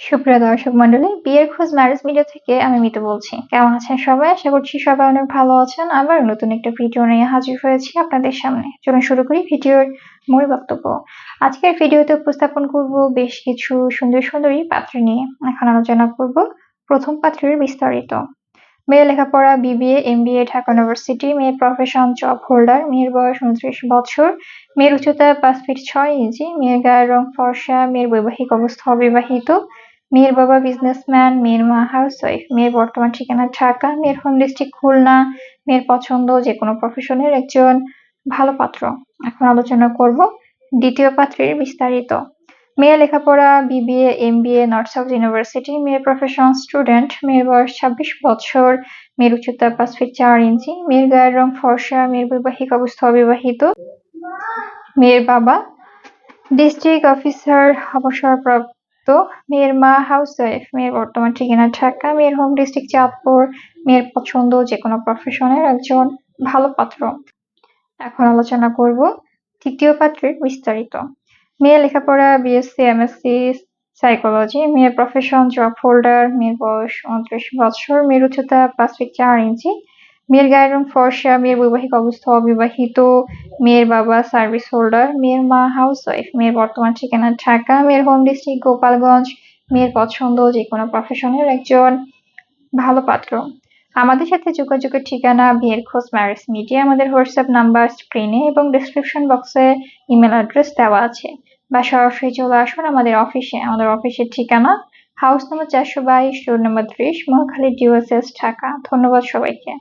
সুপ্রিয় দর্শক মন্ডলী বিয়ের খোঁজ ম্যারেজ মিডিয়া থেকে আমি মিতু বলছি। কেমন আছেন সবাই? আশা করছি সবাই অনেক ভালো আছেন। আবার নতুন একটা ভিডিও নিয়ে হাজির হয়েছি আপনাদের সামনে। চলুন শুরু করি ভিডিওর মূল বক্তব্য। আজকের ভিডিওতে উপস্থাপন করব বেশ কিছু সুন্দর সুন্দরী পাত্র নিয়ে। এখন আলোচনা করব প্রথম পাত্রীর বিস্তারিত। মেয়ের লেখাপড়া, বিবিএ, এমবিএ, ঢাকা ইউনিভার্সিটি, মেয়ের প্রফেশন জব হোল্ডার মেয়ের বয়স উনত্রিশ বছর, মেয়ের উচ্চতা পাঁচ ফিট ছয় ইঞ্চি, মেয়ের গায়ের রং ফর্সা, মেয়ের বৈবাহিক অবস্থা অবিবাহিত মেয়ের বাবা বিজনেসম্যান মেয়ের মা হাউসওয়াইফ মেয়ের বর্তমান ঠিকানা ঢাকা মেয়ের হোম ডিস্ট্রিক্ট খুলনা মেয়ের পছন্দ যে কোনো প্রফেশনের একজন ভালো পাত্র। এখন আলোচনা করব দ্বিতীয় পাত্রের বিস্তারিত। মেয়ে লেখাপড়া BBA MBA North South University মেয়ের প্রফেশন স্টুডেন্ট মেয়ের বয়স ছাব্বিশ বছর, মেয়ের উচ্চতা পাঁচ ফিট চার ইঞ্চি, মেয়ের গায়ের রং ফর্সা, মেয়ের বৈবাহিক অবস্থা অবিবাহিত, মেয়ের বাবা ডিস্ট্রিক্ট অফিসার অবসরপ্রাপ্ত মেয়ের মা হাউস ওয়াইফ মেয়ের বর্তমান ঠিকানা ঢাকা, মেয়ের হোম ডিস্ট্রিক্ট চাঁদপুর, মেয়ের পছন্দ যে কোনো প্রফেশনের একজন ভালো পাত্র। এখন আলোচনা করব তৃতীয় পাত্রের বিস্তারিত। মেয়ে লেখাপড়া বিএসসি এমএসসি সাইকোলজি মেয়ের প্রফেশন জব হোল্ডার মেয়ের বয়স উনত্রিশ বছর, মেয়ের উচ্চতা পাঁচ ফিট চার ইঞ্চি মেয়ের গায়ের রং ফর্সা, মেয়ের বৈবাহিক অবস্থা অবিবাহিত, মেয়ের বাবা সার্ভিস হোল্ডার মেয়ের মা হাউস ওয়াইফ মেয়ের বর্তমান ঠিকানা ঢাকা, মেয়ের হোম ডিস্ট্রিক্ট গোপালগঞ্জ, মেয়ের পছন্দ যে কোনো প্রফেশনের একজন ভালো পাত্র। আমাদের সাথে যোগাযোগের ঠিকানা বিয়ের খোঁজ ম্যারেজ মিডিয়া আমাদের হোয়াটসঅ্যাপ নাম্বার স্ক্রিনে এবং ডিসক্রিপশন বক্সে ইমেল অ্যাড্রেস দেওয়া আছে। বা সরাসরি চলে আসুন আমাদের অফিসে আমাদের অফিসের ঠিকানা হাউস নম্বর চারশো বাইশ রোড নম্বর ত্রিশ, মহাখালী ডিওএসএস ঢাকা। ধন্যবাদ সবাইকে।